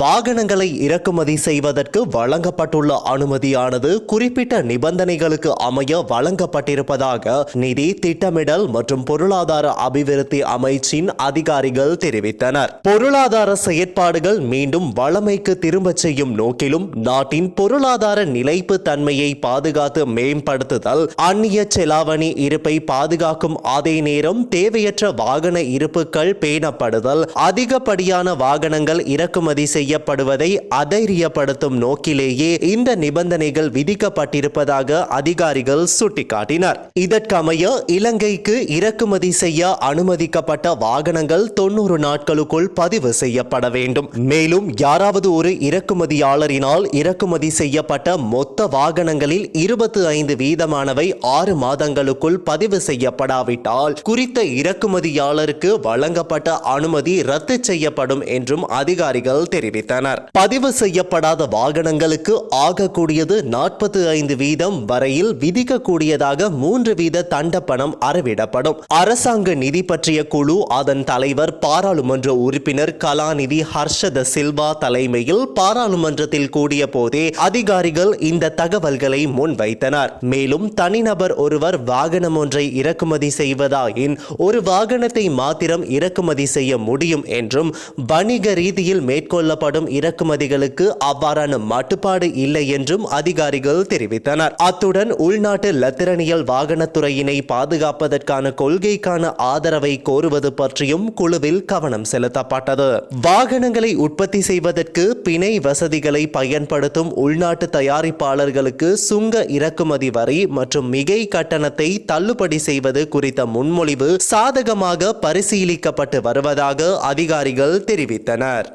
வாகனங்களை இறக்குமதி செய்வதற்கு வழங்கப்பட்டுள்ள அனுமதியானது குறிப்பிட்ட நிபந்தனைகளுக்கு அமைய வழங்கப்பட்டிருப்பதாக நிதி திட்டமிடல் மற்றும் பொருளாதார அபிவிருத்தி அமைச்சின் அதிகாரிகள் தெரிவித்தனர். பொருளாதார செயற்பாடுகள் மீண்டும் வளமைக்கு திரும்பச் செய்யும் நோக்கிலும் நாட்டின் பொருளாதார நிலைப்பு தன்மையை பாதுகாத்து மேம்படுத்துதல் அந்நிய செலாவணி இருப்பை பாதுகாக்கும் அதே நேரம் தேவையற்ற வாகன இருப்புகள் பேணப்படுதல் அதிகப்படியான வாகனங்கள் இறக்குமதி செய்யப்படுவதை அதைரியப்படுத்தும் நோக்கிலேயே இந்த நிபந்தனைகள் விதிக்கப்பட்டிருப்பதாக அதிகாரிகள் சுட்டிக்காட்டினர். இதற்கமைய இலங்கைக்கு இறக்குமதி செய்ய அனுமதிக்கப்பட்ட வாகனங்கள் தொண்ணூறு நாட்களுக்குள் பதிவு செய்யப்பட வேண்டும். மேலும் யாராவது ஒரு இறக்குமதியாளரினால் இறக்குமதி செய்யப்பட்ட மொத்த வாகனங்களில் இருபத்தி ஐந்து வீதமானவை ஆறு மாதங்களுக்குள் பதிவு செய்யப்படாவிட்டால் குறித்த இறக்குமதியாளருக்கு வழங்கப்பட்ட அனுமதி ரத்து செய்யப்படும் என்றும் அதிகாரிகள் தெரிவித்தனர். பதிவு செய்யப்படாத வாகனங்களுக்கு ஆகக்கூடியது நாற்பத்தி ஐந்து வீதம் வரையில் விதிக்கக்கூடியதாக மூன்று வீத தண்டப்பணம் அறவிடப்படும். அரசாங்க நிதி பற்றிய குழு அதன் தலைவர் பாராளுமன்ற உறுப்பினர் கலாநிதி ஹர்ஷத சில்வா தலைமையில் பாராளுமன்றத்தில் கூடிய போதே அதிகாரிகள் இந்த தகவல்களை முன்வைத்தனர். மேலும் தனிநபர் ஒருவர் வாகனம் ஒன்றை இறக்குமதி செய்வதாயின் ஒரு வாகனத்தை மாத்திரம் இறக்குமதி செய்ய முடியும் என்றும் வணிக ரீதியில் மேற்கொள்ளப்படும் இறக்குமதிகளுக்கு அவ்வாறான மட்டுப்பாடு இல்லை என்றும் அதிகாரிகள் தெரிவித்தனர். அத்துடன் உள்நாட்டு லத்திரனியல் வாகனத்துறையினை பாதுகாப்பதற்கான கொள்கைக்கான ஆதரவை கோருவது பற்றியும் குழுவில் கவனம் செலுத்தப்பட்டது. வாகனங்களை உற்பத்தி செய்வதற்கு பிணை வசதிகளை பயன்படுத்தும் உள்நாட்டு தயாரிப்பாளர்களுக்கு சுங்க இறக்குமதி வரி மற்றும் மிகை கட்டணத்தை தள்ளுபடி செய்வது குறித்த முன்மொழிவு சாதகமாக பரிசீலிக்கப்பட்டு வருவதாக அதிகாரிகள் தெரிவித்தனர்.